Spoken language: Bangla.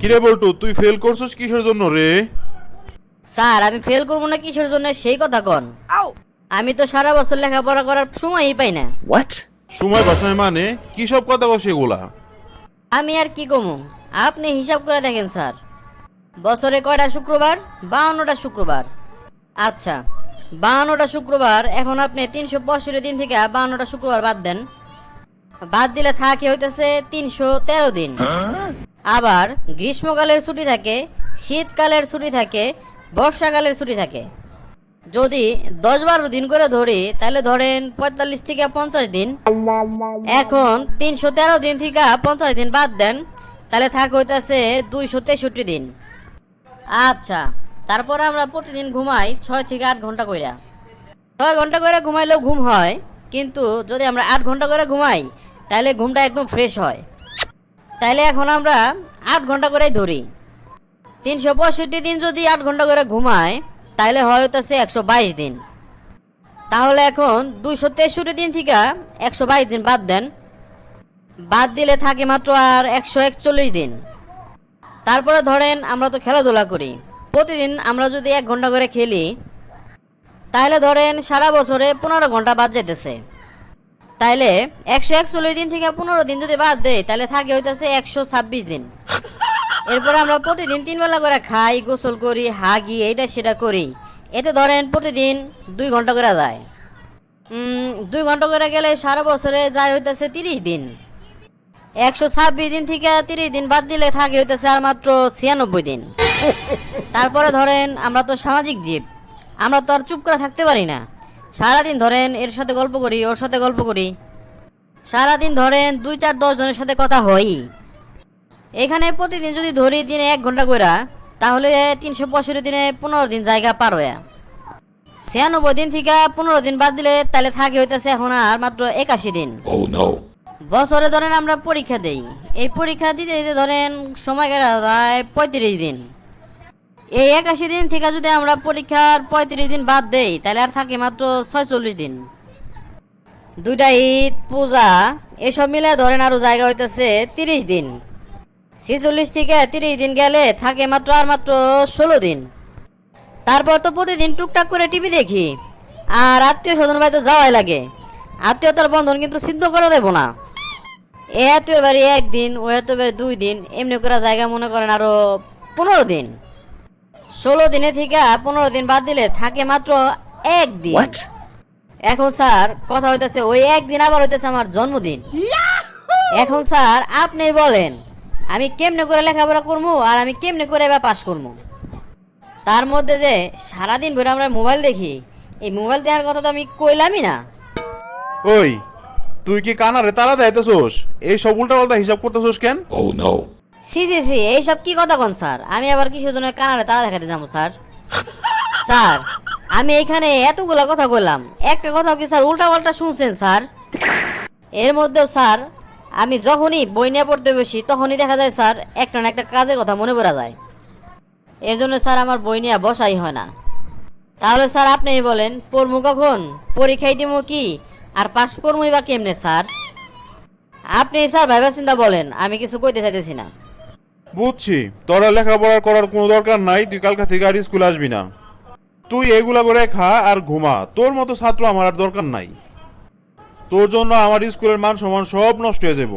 কিরে বল্টু তুই ফেল করছিস কিসের জন্য রে? স্যার আমি ফেল করব না কিসের জন্য সেই কথা কন। আমি তো সারা বছর লেখাপড়া করার সময়ই পাই না। What? সময় বাসায় মানে? কি সব কথা বসে এগুলা? আমি আর কি কমু? আপনি হিসাব করে দেখেন স্যার। বছরে কয়টা শুক্রবার? বাউন্নটা শুক্রবার। আচ্ছা বাউন্নটা শুক্রবার এখন আপনি তিনশো পঁয়ষট্টি দিন থেকে বাউন্নটা শুক্রবার বাদ দেন। বাদ দিলে থাকে হইতেছে তিনশো তেরো দিন। আবার গ্রীষ্মকালের ছুটি থাকে, শীতকালের ছুটি থাকে, বর্ষাকালের ছুটি থাকে। যদি দশ বারো দিন করে ধরি, তাহলে ধরেন পঁয়তাল্লিশ থেকে পঞ্চাশ দিন। এখন তিনশো তেরো দিন থেকে পঞ্চাশ দিন বাদ দেন, তাহলে থাক হইতেছে দুইশো তেষট্টি দিন। আচ্ছা তারপরে আমরা প্রতিদিন ঘুমাই ছয় থেকে আট ঘণ্টা কইরা। ছয় ঘণ্টা করে ঘুমাইলেও ঘুম হয়, কিন্তু যদি আমরা আট ঘণ্টা করে ঘুমাই, তাহলে ঘুমটা একদম ফ্রেশ হয়। তাইলে এখন আমরা আট ঘণ্টা করেই ধরি। তিনশো পঁয়ষট্টি দিন যদি আট ঘণ্টা করে ঘুমায় তাহলে হয় হইতেছে একশো বাইশ দিন। তাহলে এখন দুইশো তেষট্টি দিন থেকে একশো বাইশ দিন বাদ দেন। বাদ দিলে থাকে মাত্র আর একশো একচল্লিশ দিন। তারপরে ধরেন আমরা তো খেলাধুলা করি। প্রতিদিন আমরা যদি এক ঘণ্টা করে খেলি তাহলে ধরেন সারা বছরে পনেরো ঘণ্টা বাদ যেতেছে তাইলে একশো একচল্লিশ দিন থেকে পনেরো দিন যদি বাদ দেয় তাহলে থাকে হইতেছে একশো ছাব্বিশ দিন। এরপর আমরা প্রতিদিন তিন বেলা করে খাই, গোসল করি, হাগি, এইটা সেটা করি। এতে ধরেন প্রতিদিন দুই ঘণ্টা করে যায়। দুই ঘণ্টা করে গেলে সারা বছরে যায় হইতেছে তিরিশ দিন। একশো ছাব্বিশ দিন থেকে তিরিশ দিন বাদ দিলে থাকে হইতেছে আর মাত্র ছিয়ানব্বই দিন। তারপরে ধরেন আমরা তো সামাজিক জীব, আমরা তো আর চুপ করে থাকতে পারি না। সারাদিন ধরেন এর সাথে গল্প করি ওর সাথে গল্প করি। সারাদিন ধরেন দুই চার দশ জনের সাথে কথা হয়ই। এখানে প্রতিদিন যদি ধরি দিনে এক ঘণ্টা কইরা তাহলে তিনশো পঁয়ষট্টি দিনে পনেরো দিন জায়গা পার হয়ে ছিয়ানব্বই দিন থেকে পনেরো দিন বাদ দিলে তাহলে থাকে হইতেছে এখন আর মাত্র একাশি দিন। বছরে ধরেন আমরা পরীক্ষা দেই। এই পরীক্ষা দিতে দিতে ধরেন সময় কাটা যায় পঁয়ত্রিশ দিন। এই একাশি দিন থেকে যদি আমরা পরীক্ষার পঁয়ত্রিশ দিন বাদ দেই, তাহলে আর থাকে মাত্র ছয়চল্লিশ দিন। দুইটা ঈদ, পূজা, এসব মিলে ধরেন আরও জায়গা হইতেছে তিরিশ দিন। ছেচল্লিশ থেকে তিরিশ দিন গেলে থাকে মাত্র আর মাত্র ষোলো দিন। তারপর তো প্রতিদিন টুকটাক করে টিভি দেখি, আর আত্মীয় স্বজন বাড়িতে যাওয়াই লাগে। আত্মীয়তার বন্ধন কিন্তু সিদ্ধ করে দেবো না। এ আত্মীয় বাড়ি একদিন, ও এত বাড়ি দুই দিন, এমনি করে জায়গা মনে করেন আরও পনেরো দিন। ষোলো দিনে থেকে পনেরো দিন বাদ দিলে থাকে মাত্র একদিন? এখন স্যার কথা হইতেছে ওই একদিন আবার হইতেছে আমার জন্মদিন। এখন স্যার আপনি বলেন আমি কেমনে করে লেখাপড়া করব আর আমি কেমনে করে এবার পাশ করব তার মধ্যে যে সারাদিন ধরে আমরা মোবাইল দেখি এই মোবাইল দেওয়ার কথা তো আমি কইলামই না। ওই তুই কি কানারে তালা দেয়তেছোস এই সব উল্টা পাল্টা হিসাব করতেছোস কেন? Oh no. সি সি সি এইসব কি কথা কোন, স্যার? আমি আবার কিসের জন্য কানারে তারা দেখাতে যাব, স্যার? স্যার, আমি এখানে এতগুলা কথা বললাম একটা কথা কি স্যার উল্টা পাল্টা শুনছেন, স্যার? এর মধ্যেও, স্যার, আমি যখনই বই নিয়ে পড়তে বসি, তখনই দেখা যায়, স্যার, একটা না একটা কাজের কথা মনে পড়া যায়। এর জন্য, স্যার, আমার বই নিয়ে বসাই হয় না। তাহলে, স্যার আপনি বলেন, পড়মু কখন? পরীক্ষায় দিব কি? আর পাস করবই বা কেমনে, স্যার? আপনি, স্যার ভাইবা চিন্তা বলেন, আমি কিছু কইতে চাইতেছি না। বুঝছি। তোরা লেখাপড়া করার কোনো দরকার নাই, তুই কালকা থেকে আর স্কুল আসবি না। তুই এগুলা করে খা আর ঘুমা। তোর মতো ছাত্র আমার আর দরকার নাই। তোর জন্য আমার স্কুলের মান সমান সব নষ্ট হয়ে যাব